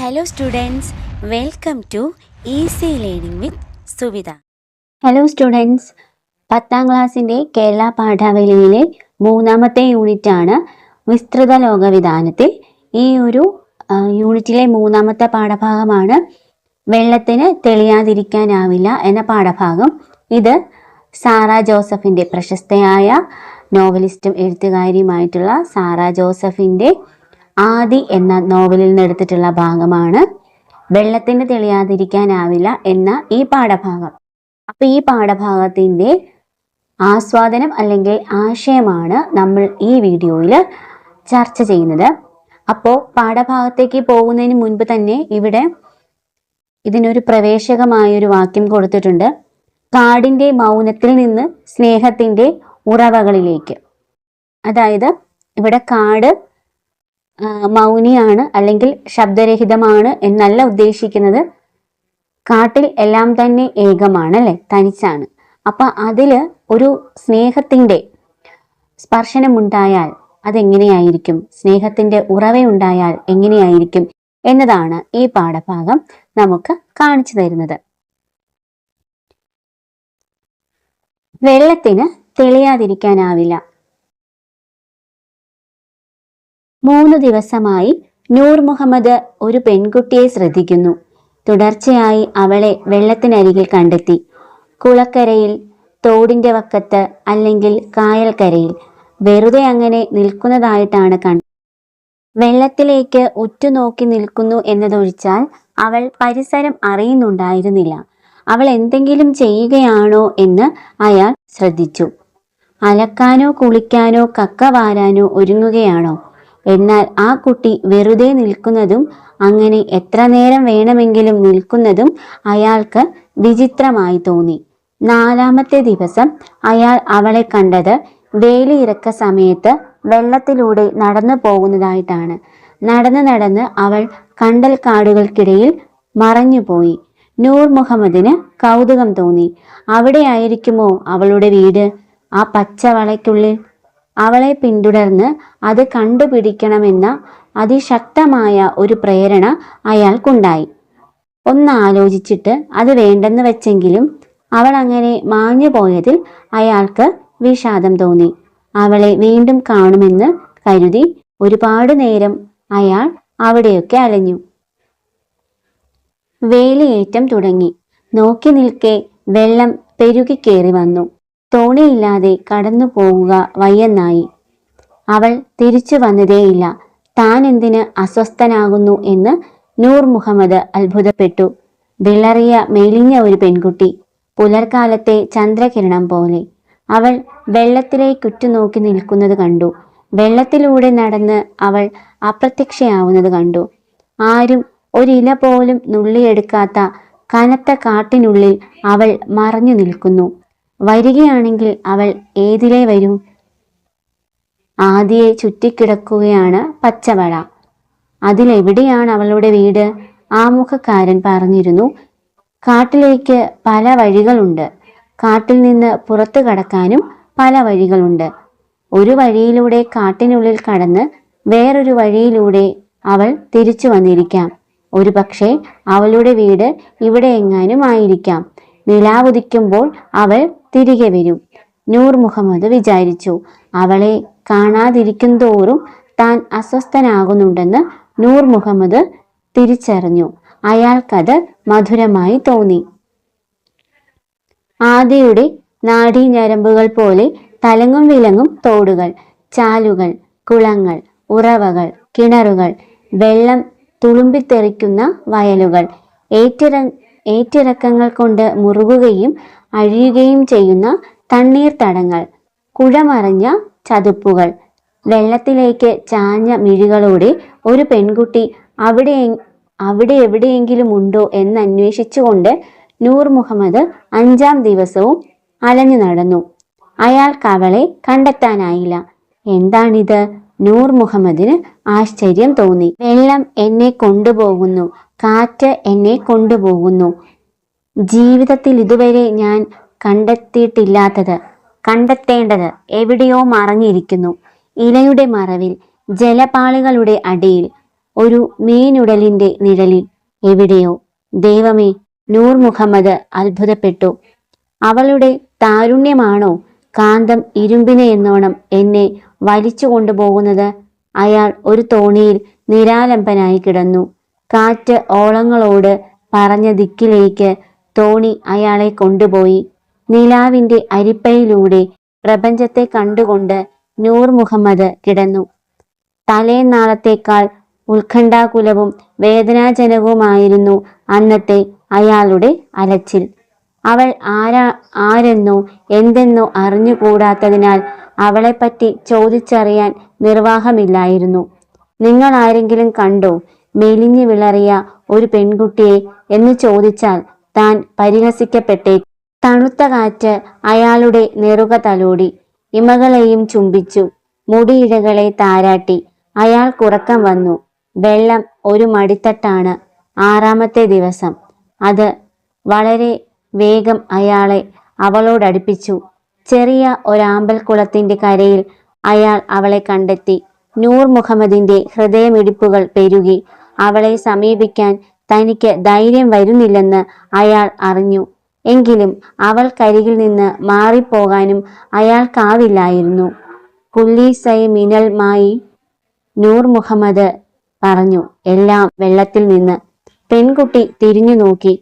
Hello students welcome to easy learning with Suvitha hello students പത്താം ക്ലാസ്സിന്റെ കേരള പാഠാവലിയിലെ മൂന്നാമത്തെ യൂണിറ്റാണ് വിസ്തൃത ലോകവിധാനത്തിൽ. ഈ ഒരു യൂണിറ്റിലെ മൂന്നാമത്തെ പാഠഭാഗമാണ് വെള്ളത്തിന് തെളിയാതിരിക്കാനാവില്ല എന്ന പാഠഭാഗം. ഇത് സാറ ജോസഫിന്റെ പ്രശസ്തയായ നോവലിസ്റ്റും എഴുത്തുകാരിയുമായിട്ടുള്ള സാറ ജോസഫിന്റെ ആദി എന്ന നോവലിൽ നിന്ന് എടുത്തിട്ടുള്ള ഭാഗമാണ്. വെള്ളത്തിന് തെളിയാതിരിക്കാനാവില്ല എന്ന ഈ പാഠഭാഗം. അപ്പൊ ഈ പാഠഭാഗത്തിന്റെ ആസ്വാദനം അല്ലെങ്കിൽ ആശയമാണ് നമ്മൾ ഈ വീഡിയോയിൽ ചർച്ച ചെയ്യുന്നത്. അപ്പോൾ പാഠഭാഗത്തേക്ക് പോകുന്നതിന് മുൻപ് തന്നെ ഇവിടെ ഇതിനൊരു പ്രവേശകമായൊരു വാക്യം കൊടുത്തിട്ടുണ്ട്. കാടിന്റെ മൗനത്തിൽ നിന്ന് സ്നേഹത്തിന്റെ ഉറവകളിലേക്ക്. അതായത് ഇവിടെ കാട് മൗനിയാണ് അല്ലെങ്കിൽ ശബ്ദരഹിതമാണ് എന്നല്ല ഉദ്ദേശിക്കുന്നത്. കാട്ടിൽ എല്ലാം തന്നെ ഏകമാണ് അല്ലെ? തനിച്ചാണ്. അപ്പൊ അതിൽ ഒരു സ്നേഹത്തിന്റെ സ്പർശനമുണ്ടായാൽ അതെങ്ങനെയായിരിക്കും? സ്നേഹത്തിന്റെ ഉറവയുണ്ടായാൽ എങ്ങനെയായിരിക്കും? എന്നതാണ് ഈ പാഠഭാഗം നമുക്ക് കാണിച്ചു തരുന്നത്. വെള്ളത്തിന് തെളിയാതിരിക്കാനാവില്ല. മൂന്ന് ദിവസമായി നൂർ മുഹമ്മദ് ഒരു പെൺകുട്ടിയെ ശ്രദ്ധിക്കുന്നു. തുടർച്ചയായി അവളെ വെള്ളത്തിനരികിൽ കണ്ടെത്തി. കുളക്കരയിൽ തോടിന്റെ വക്കത്ത് അല്ലെങ്കിൽ കായൽക്കരയിൽ. വെറുതെ അങ്ങനെ നിൽക്കുന്നതായിട്ടാണ് കണ്ടത്. വെള്ളത്തിലേക്ക് ഉറ്റുനോക്കി നിൽക്കുന്നു എന്നതൊഴിച്ചാൽ അവൾ പരിസരം അറിയുന്നുണ്ടായിരുന്നില്ല. അവൾ എന്തെങ്കിലും ചെയ്യുകയാണോ എന്ന് അയാൾ ശ്രദ്ധിച്ചു. അലക്കാനോ കുളിക്കാനോ കക്ക വാരാനോ ഒരുങ്ങുകയാണോ? എന്നാൽ ആ കുട്ടി വെറുതെ നിൽക്കുന്നതും അങ്ങനെ എത്ര നേരം വേണമെങ്കിലും നിൽക്കുന്നതും അയാൾക്ക് വിചിത്രമായി തോന്നി. നാലാമത്തെ ദിവസം അയാൾ അവളെ കണ്ടത് വേലിയിറക്ക സമയത്ത് വെള്ളത്തിലൂടെ നടന്നു പോകുന്നതായിട്ടാണ്. നടന്ന് നടന്ന് അവൾ കണ്ടൽ കാടുകൾക്കിടയിൽ മറഞ്ഞുപോയി നൂർ മുഹമ്മദിന് കൗതുകം തോന്നി. അവിടെയായിരിക്കുമോ അവളുടെ വീട്? ആ പച്ച വളയ്ക്കുള്ളിൽ അവളെ പിന്തുടർന്ന് അത് കണ്ടുപിടിക്കണമെന്ന അതിശക്തമായ ഒരു പ്രേരണ അയാൾക്കുണ്ടായി. ഒന്നാലോചിച്ചിട്ട് അത് വേണ്ടെന്ന് വെച്ചെങ്കിലും അവൾ അങ്ങനെ മാഞ്ഞു പോയതിൽ അയാൾക്ക് വിഷാദം തോന്നി. അവളെ വീണ്ടും കാണുമെന്ന് കരുതി ഒരുപാട് നേരം അയാൾ അവിടെയൊക്കെ അലഞ്ഞു. വേലിയേറ്റം തുടങ്ങി. നോക്കി നിൽക്കെ വെള്ളം പെരുകി കയറി വന്നു. തോണിയില്ലാതെ കടന്നു പോവുക വയ്യെന്നായി. അവൾ തിരിച്ചു വന്നതേയില്ല. താൻ എന്തിന് അസ്വസ്ഥനാകുന്നു എന്ന് നൂർ മുഹമ്മദ് അത്ഭുതപ്പെട്ടു. വിളറിയ മെലിഞ്ഞ ഒരു പെൺകുട്ടി പുലർക്കാലത്തെ ചന്ദ്രകിരണം പോലെ. അവൾ വെള്ളത്തിലേക്കുറ്റുനോക്കി നിൽക്കുന്നത് കണ്ടു. വെള്ളത്തിലൂടെ നടന്ന് അവൾ അപ്രത്യക്ഷയാവുന്നത് കണ്ടു. ആരും ഒരില പോലും നുള്ളിയെടുക്കാത്ത കനത്ത കാട്ടിനുള്ളിൽ അവൾ മറഞ്ഞു നിൽക്കുന്നു. വരികയാണെങ്കിൽ അവൾ ഏതിലേ വരും? ആദിയെ ചുറ്റിക്കിടക്കുകയാണ് പച്ചവള. അതിലെവിടെയാണ് അവളുടെ വീട്? ആമുഖക്കാരൻ പറഞ്ഞിരുന്നു. കാട്ടിലേക്ക് പല വഴികളുണ്ട്. കാട്ടിൽ നിന്ന് പുറത്തു കടക്കാനും പല വഴികളുണ്ട്. ഒരു വഴിയിലൂടെ കാട്ടിനുള്ളിൽ കടന്ന് വേറൊരു വഴിയിലൂടെ അവൾ തിരിച്ചു വന്നിരിക്കാം. ഒരു പക്ഷേ അവളുടെ വീട് ഇവിടെ എങ്ങാനും ആയിരിക്കാം. നിലാവുദിക്കുമ്പോൾ അവൾ തിരികെ വരും. നൂർ മുഹമ്മദ് വിചാരിച്ചു. അവളെ കാണാതിരിക്കും തോറും താൻ അസ്വസ്ഥനാകുന്നുണ്ടെന്ന് നൂർ മുഹമ്മദ് തിരിച്ചറിഞ്ഞു. അയാൾക്കത് മധുരമായി തോന്നി. ആദിയുടെ നാഡീഞരമ്പുകൾ പോലെ തലങ്ങും വിലങ്ങും തോടുകൾ ചാലുകൾ കുളങ്ങൾ ഉറവകൾ കിണറുകൾ വെള്ളം തുളുമ്പിത്തെറിക്കുന്ന വയലുകൾ ഏറ്റിറ ഏറ്റിറക്കങ്ങൾ കൊണ്ട് മുറുകുകയും അഴിയുകയും ചെയ്യുന്ന തണ്ണീർ തടങ്ങൾ കുഴമറിഞ്ഞ ചതുപ്പുകൾ. വെള്ളത്തിലേക്ക് ചാഞ്ഞ മിഴികളോടെ ഒരു പെൺകുട്ടി അവിടെ അവിടെ എവിടെയെങ്കിലും ഉണ്ടോ എന്ന് അന്വേഷിച്ചുകൊണ്ട് നൂർ മുഹമ്മദ് അഞ്ചാം ദിവസവും അലഞ്ഞു നടന്നു. അയാൾക്ക് അവളെ കണ്ടെത്താനായില്ല. എന്താണിത്? നൂർ മുഹമ്മദിന് ആശ്ചര്യം തോന്നി. വെള്ളം എന്നെ കൊണ്ടുപോകുന്നു കാറ്റ് എന്നെ കൊണ്ടുപോകുന്നു. ജീവിതത്തിൽ ഇതുവരെ ഞാൻ കണ്ടെത്തിയിട്ടില്ലാത്തത് കണ്ടെത്തേണ്ടത് എവിടെയോ മറഞ്ഞിരിക്കുന്നു. ഇലയുടെ മറവിൽ ജലപാളികളുടെ അടിയിൽ ഒരു മീനുടലിന്റെ നിഴലിൽ. എവിടെയോ? ദൈവമേ നൂർ മുഹമ്മദ് അത്ഭുതപ്പെട്ടു. അവളുടെ താരുണ്യമാണോ കാന്തം ഇരുമ്പിനെ എന്നോണം എന്നെ വലിച്ചു കൊണ്ടുപോകുന്നത്. അയാൾ ഒരു തോണിയിൽ നിരാലംബനായി കിടന്നു. കാറ്റ് ഓളങ്ങളോട് പറഞ്ഞ ദിക്കിലേക്ക് തോണി അയാളെ കൊണ്ടുപോയി. നിലാവിന്റെ അരിപ്പയിലൂടെ പ്രപഞ്ചത്തെ കണ്ടുകൊണ്ട് നൂർ മുഹമ്മദ് കിടന്നു. തലേനാളത്തേക്കാൾ ഉത്കണ്ഠാകുലവും വേദനാജനകവുമായിരുന്നു അന്നത്തെ അയാളുടെ അലച്ചിൽ. അവൾ ആരാ ആരെന്നോ എന്തെന്നോ അറിഞ്ഞുകൂടാത്തതിനാൽ അവളെപ്പറ്റി ചോദിച്ചറിയാൻ നിർവാഹമില്ലായിരുന്നു. നിങ്ങൾ ആരെങ്കിലും കണ്ടോ മെലിഞ്ഞു വിളറിയ ഒരു പെൺകുട്ടിയെ എന്ന് ചോദിച്ചാൽ താൻ പരിഹസിക്കപ്പെട്ടേ. തണുത്ത കാറ്റ് അയാളുടെ നെറുക തലോടി. ഇമകളെയും ചുംബിച്ചു. മുടിയിഴകളെ താരാട്ടി. അയാൾ കുറക്കം വന്നു. വെള്ളം ഒരു മടിത്തട്ടാണ് ആറാമത്തെ ദിവസം. അത് വളരെ വേഗം അയാളെ അവളോടടുപ്പിച്ചു. ചെറിയ ഒരാമ്പൽക്കുളത്തിന്റെ കരയിൽ അയാൾ അവളെ കണ്ടെത്തി. നൂർ മുഹമ്മദിന്റെ ഹൃദയമിടിപ്പുകൾ പെരുകി. അവളെ സമീപിക്കാൻ തനിക്ക് ധൈര്യം വരുന്നില്ലെന്ന് അയാൾ അറിഞ്ഞു. എങ്കിലും അവൾ കരികിൽ നിന്ന് മാറിപ്പോകാനും അയാൾക്കാവില്ലായിരുന്നു. കുല്ലീസൈ മിനൽ മായി നൂർ മുഹമ്മദ് പറഞ്ഞു എല്ലാം വെള്ളത്തിൽ നിന്ന്. പെൺകുട്ടി തിരിഞ്ഞു നോക്കി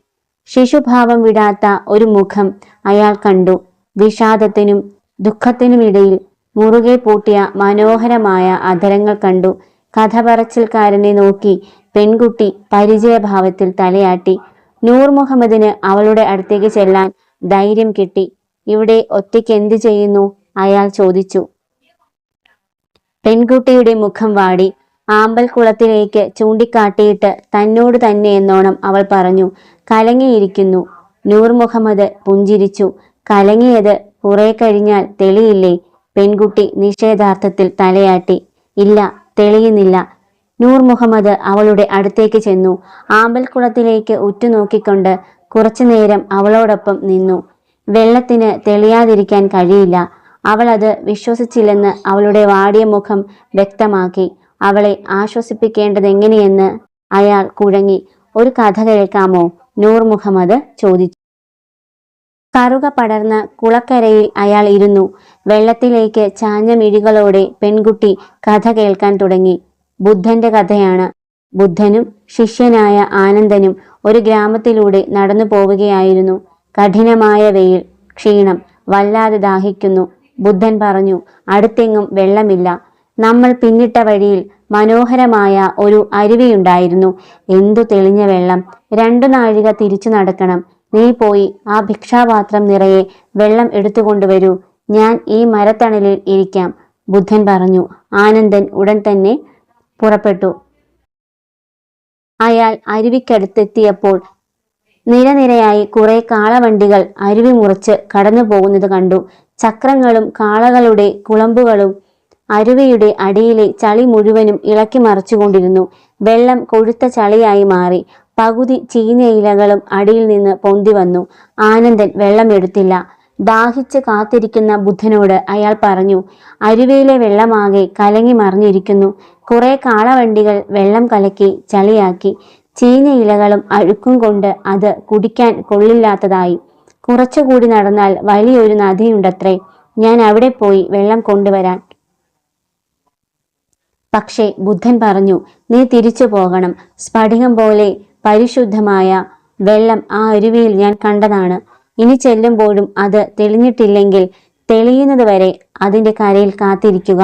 ശിശുഭാവം വിടാത്ത ഒരു മുഖം അയാൾ കണ്ടു. വിഷാദത്തിനും ദുഃഖത്തിനുമിടയിൽ മുറുകെ പൂട്ടിയ മനോഹരമായ അധരങ്ങൾ കണ്ടു. കഥ പറച്ചിൽക്കാരനെ നോക്കി പെൺകുട്ടി പരിചയഭാവത്തിൽ തലയാട്ടി. നൂർ മുഹമ്മദിന് അവളുടെ അടുത്തേക്ക് ചെല്ലാൻ ധൈര്യം കിട്ടി. ഇവിടെ ഒറ്റയ്ക്ക് എന്തു ചെയ്യുന്നു? അയാൾ ചോദിച്ചു. പെൺകുട്ടിയുടെ മുഖം വാടി. ആമ്പൽക്കുളത്തിലേക്ക് ചൂണ്ടിക്കാട്ടിയിട്ട് തന്നോട് തന്നെ എന്നോണം അവൾ പറഞ്ഞു. കലങ്ങിയിരിക്കുന്നു. നൂർ മുഹമ്മദ് പുഞ്ചിരിച്ചു. കലങ്ങിയത് കുറെ കഴിഞ്ഞാൽ തെളിയില്ലേ? പെൺകുട്ടി നിഷേധാർത്ഥത്തിൽ തലയാട്ടി. ഇല്ല തെളിയുന്നില്ല. നൂർ മുഹമ്മദ് അവളുടെ അടുത്തേക്ക് ചെന്നു. ആമ്പൽക്കുളത്തിലേക്ക് ഉറ്റുനോക്കിക്കൊണ്ട് കുറച്ചുനേരം അവളോടൊപ്പം നിന്നു. വെള്ളത്തിന് തെളിയാതിരിക്കാൻ കഴിയില്ല. അവൾ അത് വിശ്വസിച്ചില്ലെന്ന് അവളുടെ വാടിയ മുഖം വ്യക്തമാക്കി. അവളെ ആശ്വസിപ്പിക്കേണ്ടതെങ്ങനെയെന്ന് അയാൾ കുഴങ്ങി. ഒരു കഥ കേൾക്കാമോ? നൂർ മുഹമ്മദ് ചോദിച്ചു. കറുക പടർന്ന കുളക്കരയിൽ അയാൾ ഇരുന്നു. വെള്ളത്തിലേക്ക് ചാഞ്ഞ മിഴികളോടെ പെൺകുട്ടി കഥ കേൾക്കാൻ തുടങ്ങി. ബുദ്ധന്റെ കഥയാണ്. ബുദ്ധനും ശിഷ്യനായ ആനന്ദനും ഒരു ഗ്രാമത്തിലൂടെ നടന്നു പോവുകയായിരുന്നു. കഠിനമായ വെയിൽ ക്ഷീണം വല്ലാതെ ദാഹിക്കുന്നു. ബുദ്ധൻ പറഞ്ഞു അടുത്തെങ്ങും വെള്ളമില്ല. നമ്മൾ പിന്നിട്ട വഴിയിൽ മനോഹരമായ ഒരു അരുവിയുണ്ടായിരുന്നു. എന്തു തെളിഞ്ഞ വെള്ളം. രണ്ടു നാഴിക തിരിച്ചു നടക്കണം. നീ പോയി ആ ഭിക്ഷാപാത്രം നിറയെ വെള്ളം എടുത്തുകൊണ്ടുവരൂ ഞാൻ ഈ മരത്തണലിൽ ഇരിക്കാം. ബുദ്ധൻ പറഞ്ഞു. ആനന്ദൻ ഉടൻ തന്നെ പുറപ്പെട്ടു. അയാൾ അരുവിക്കടുത്തെത്തിയപ്പോൾ നിരനിരയായി കുറെ കാളവണ്ടികൾ അരുവി മുറിച്ച് കടന്നു പോകുന്നത് കണ്ടു. ചക്രങ്ങളും കാളകളുടെ കുളമ്പുകളും അരുവിയുടെ അടിയിലെ ചളി മുഴുവനും ഇളക്കി മറിച്ചുകൊണ്ടിരുന്നു. വെള്ളം കൊഴുത്ത ചളിയായി മാറി. പകുതി ചീഞ്ഞ ഇലകളും അടിയിൽ നിന്ന് പൊന്തി വന്നു. ആനന്ദൻ വെള്ളം എടുത്തില്ല. ദാഹിച്ച് കാത്തിരിക്കുന്ന ബുദ്ധനോട് അയാൾ പറഞ്ഞു അരുവിയിലെ വെള്ളമാകെ കലങ്ങി മറിഞ്ഞിരിക്കുന്നു. കുറെ കാളവണ്ടികൾ വെള്ളം കലക്കി ചളിയാക്കി. ചീഞ്ഞ ഇലകളും അഴുക്കും കൊണ്ട് അത് കുടിക്കാൻ കൊള്ളില്ലാത്തതായി. കുറച്ചുകൂടി നടന്നാൽ വലിയൊരു നദിയുണ്ടത്രേ. ഞാൻ അവിടെ പോയി വെള്ളം കൊണ്ടുവരാൻ. പക്ഷേ ബുദ്ധൻ പറഞ്ഞു നീ തിരിച്ചു പോകണം. സ്ഫടികം പോലെ പരിശുദ്ധമായ വെള്ളം ആ അരുവിയിൽ ഞാൻ കണ്ടതാണ്. ഇനി ചെല്ലുമ്പോഴും അത് തെളിഞ്ഞിട്ടില്ലെങ്കിൽ തെളിയുന്നത് വരെ അതിന്റെ കരയിൽ കാത്തിരിക്കുക.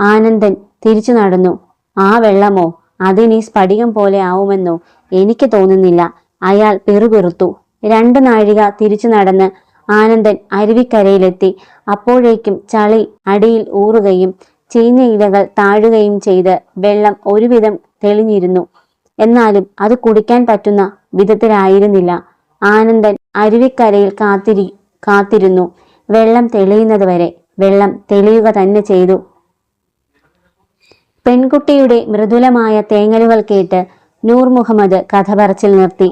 ആനന്ദൻ തിരിച്ചു നടന്നു. ആ വെള്ളമോ? അതിനി സ്ഫടികം പോലെ ആവുമെന്നോ എനിക്ക് തോന്നുന്നില്ല. അയാൾ പിറുപിറുത്തു. രണ്ട് നാഴിക തിരിച്ചു നടന്ന് ആനന്ദൻ അരുവിക്കരയിലെത്തി. അപ്പോഴേക്കും ചളി അടിയിൽ ഊറുകയും ചീഞ്ഞ ഇലകൾ താഴുകയും ചെയ്ത് വെള്ളം ഒരുവിധം തെളിഞ്ഞിരുന്നു. എന്നാലും അത് കുടിക്കാൻ പറ്റുന്ന വിധത്തിലായിരുന്നില്ല. ആനന്ദൻ അരുവിക്കരയിൽ കാത്തിരി കാത്തിരുന്നു. വെള്ളം തെളിയുന്നത് വരെ വെള്ളം തെളിയുക തന്നെ ചെയ്തു. പെൺകുട്ടിയുടെ മൃദുലമായ തേങ്ങലുകൾ കേട്ട് നൂർ മുഹമ്മദ് കഥ പറച്ചിൽ നിർത്തി.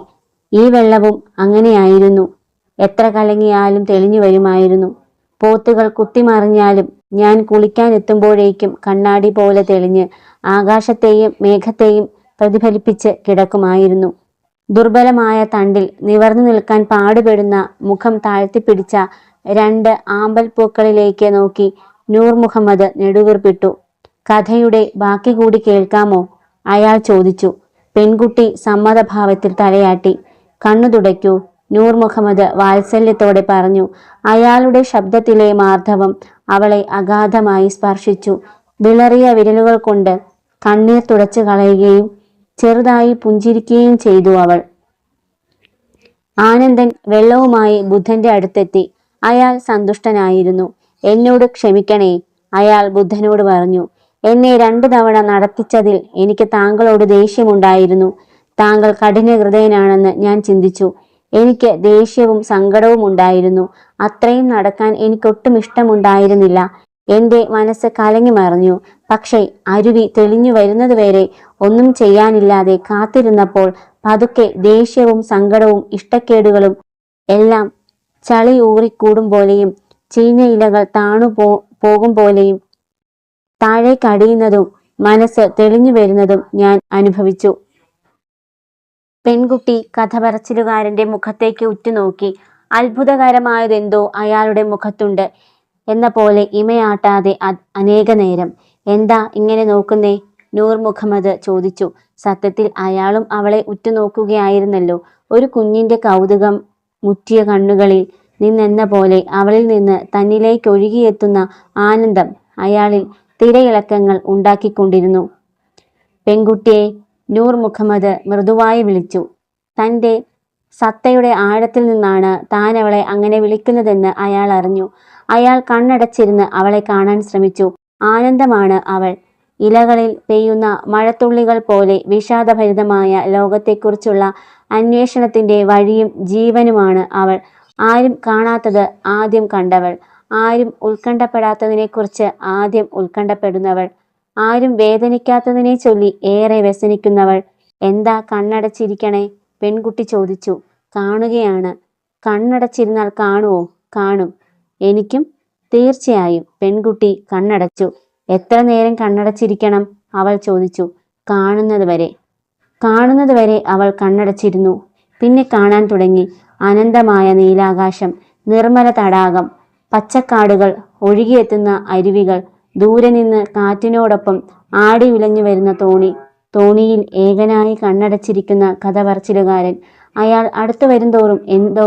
ഈ വെള്ളവും അങ്ങനെയായിരുന്നു. എത്ര കലങ്ങിയാലും തെളിഞ്ഞു വരുമായിരുന്നു. പോത്തുകൾ കുത്തിമറിഞ്ഞാലും ഞാൻ കുളിക്കാൻ എത്തുമ്പോഴേക്കും കണ്ണാടി പോലെ തെളിഞ്ഞ് ആകാശത്തെയും മേഘത്തെയും പ്രതിഫലിപ്പിച്ച് കിടക്കുമായിരുന്നു. ദുർബലമായ തണ്ടിൽ നിവർന്നു നിൽക്കാൻ പാടുപെടുന്ന മുഖം താഴ്ത്തിപ്പിടിച്ച രണ്ട് ആമ്പൽ പൂക്കളിലേക്ക് നോക്കി നൂർ മുഹമ്മദ് നെടുവീർപ്പിട്ടു. കഥയുടെ ബാക്കി കൂടി കേൾക്കാമോ? അയാൾ ചോദിച്ചു. പെൺകുട്ടി സമ്മതഭാവത്തിൽ തലയാട്ടി. കണ്ണു തുടയ്ക്കൂ നൂർ മുഹമ്മദ് വാത്സല്യത്തോടെ പറഞ്ഞു. അയാളുടെ ശബ്ദത്തിലെ മാർദ്ദവം അവളെ അഗാധമായി സ്പർശിച്ചു. വിളറിയ വിരലുകൾ കൊണ്ട് കണ്ണീർ തുടച്ചു കളയുകയും ചെറുതായി പുഞ്ചിരിക്കുകയും ചെയ്തു അവൾ. ആനന്ദൻ വെള്ളവുമായി ബുദ്ധന്റെ അടുത്തെത്തി. അയാൾ സന്തുഷ്ടനായിരുന്നു. എന്നോട് ക്ഷമിക്കണേ അയാൾ ബുദ്ധനോട് പറഞ്ഞു. എന്നെ രണ്ടു തവണ നടത്തിച്ചതിൽ എനിക്ക് താങ്കളോട് ദേഷ്യമുണ്ടായിരുന്നു. താങ്കൾ കഠിന ഹൃദയനാണെന്ന് ഞാൻ ചിന്തിച്ചു. എനിക്ക് ദേഷ്യവും സങ്കടവും ഉണ്ടായിരുന്നു. അത്രയും നടക്കാൻ എനിക്കൊട്ടും ഇഷ്ടമുണ്ടായിരുന്നില്ല. എന്റെ മനസ്സ് കലങ്ങി മറിഞ്ഞു. പക്ഷേ അരുവി തെളിഞ്ഞു വരുന്നതുവരെ ഒന്നും ചെയ്യാനില്ലാതെ കാത്തിരുന്നപ്പോൾ പതുക്കെ ദേഷ്യവും സങ്കടവും ഇഷ്ടക്കേടുകളും എല്ലാം ചളി ഊറിക്കൂടും പോലെയും ചീഞ്ഞ ഇലകൾ താണു പോകും പോലെയും താഴേക്കടിയുന്നതും മനസ്സ് തെളിഞ്ഞു വരുന്നതും ഞാൻ അനുഭവിച്ചു. പെൺകുട്ടി കഥ പറച്ചിലുകാരന്റെ മുഖത്തേക്ക് ഉറ്റുനോക്കി. അത്ഭുതകരമായതെന്തോ അയാളുടെ മുഖത്തുണ്ട് എന്ന പോലെ ഇമയാട്ടാതെ അനേക നേരം എന്താ ഇങ്ങനെ നോക്കുന്നേ? നൂർ മുഹമ്മദ് ചോദിച്ചു. സത്യത്തിൽ അയാളും അവളെ ഉറ്റുനോക്കുകയായിരുന്നല്ലോ. ഒരു കുഞ്ഞിന്റെ കൗതുകം മുറ്റിയ കണ്ണുകളിൽ നിന്നെന്ന പോലെ അവളിൽ നിന്ന് തന്നിലേക്ക് ഒഴുകിയെത്തുന്ന ആനന്ദം അയാളിൽ തിരയിളക്കങ്ങൾ ഉണ്ടാക്കിക്കൊണ്ടിരുന്നു. പെൺകുട്ടിയെ നൂർ മുഹമ്മദ് മൃദുവായി വിളിച്ചു. തന്റെ സത്തയുടെ ആഴത്തിൽ നിന്നാണ് താൻ അവളെ അങ്ങനെ വിളിക്കുന്നതെന്ന് അയാൾ അറിഞ്ഞു. അയാൾ കണ്ണടച്ചിരുന്ന് അവളെ കാണാൻ ശ്രമിച്ചു. ആനന്ദമാണ് അവൾ. ഇലകളിൽ പെയ്യുന്ന മഴത്തുള്ളികൾ പോലെ വിഷാദഭരിതമായ ലോകത്തെക്കുറിച്ചുള്ള അന്വേഷണത്തിന്റെ വഴിയും ജീവനുമാണ് അവൾ. ആരും കാണാത്തത് ആദ്യം കണ്ടവൾ. ആരും ഉത്കണ്ഠപ്പെടാത്തതിനെക്കുറിച്ച് ആദ്യം ഉത്കണ്ഠപ്പെടുന്നവൾ. ആരും വേദനിക്കാത്തതിനെ ചൊല്ലി ഏറെ വ്യസനിക്കുന്നവൾ. എന്താ കണ്ണടച്ചിരിക്കണേ? പെൺകുട്ടി ചോദിച്ചു. കാണുകയാണ്. കണ്ണടച്ചിരുന്നാൽ കാണുവോ? കാണും. എനിക്കും തീർച്ചയായും. പെൺകുട്ടി കണ്ണടച്ചു. എത്ര നേരം കണ്ണടച്ചിരിക്കണം? അവൾ ചോദിച്ചു. കാണുന്നത് വരെ. കാണുന്നത് വരെ അവൾ കണ്ണടച്ചിരുന്നു. പിന്നെ കാണാൻ തുടങ്ങി. അനന്തമായ നീലാകാശം നിർമ്മല തടാകം പച്ചക്കാടുകൾ ഒഴുകിയെത്തുന്ന അരുവികൾ ദൂരെ നിന്ന് കാറ്റിനോടൊപ്പം ആടി ഉലഞ്ഞു വരുന്ന തോണി. തോണിയിൽ ഏകനായി കണ്ണടച്ചിരിക്കുന്ന കഥ പറച്ചിലുകാരൻ അയാൾ അടുത്തു വരുംതോറും എന്തോ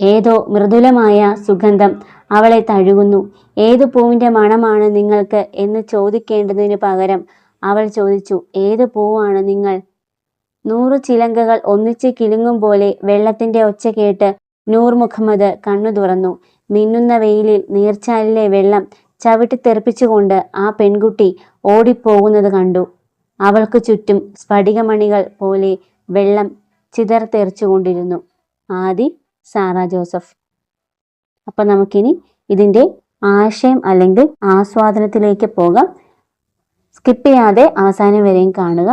ഏതോ മൃദുലമായ സുഗന്ധം അവളെ തഴുകുന്നു. ഏതു പൂവിന്റെ മണമാണ് നിങ്ങൾക്ക് എന്ന് ചോദിക്കേണ്ടതിന് പകരം അവൾ ചോദിച്ചു ഏത് പൂവാണ് നിങ്ങൾ? നൂറു ചിലങ്കകൾ ഒന്നിച്ച് കിലുങ്ങും പോലെ വെള്ളത്തിന്റെ ഒച്ച കേട്ട് നൂർ മുഹമ്മദ് കണ്ണു തുറന്നു. മിന്നുന്ന വെയിലിൽ നീർച്ചാലിലെ വെള്ളം ചവിട്ടിത്തെറിപ്പിച്ചുകൊണ്ട് ആ പെൺകുട്ടി ഓടിപ്പോകുന്നത് കണ്ടു. അവൾക്ക് ചുറ്റും സ്ഫടികമണികൾ പോലെ വെള്ളം ചിതർത്തെറിച്ചുകൊണ്ടിരുന്നു ആദി സാറ ജോസഫ്. അപ്പം നമുക്കിനി ഇതിന്റെ ആശയം അല്ലെങ്കിൽ ആസ്വാദനത്തിലേക്ക് പോകാം. സ്കിപ്പ് ചെയ്യാതെ അവസാനം വരെയും കാണുക.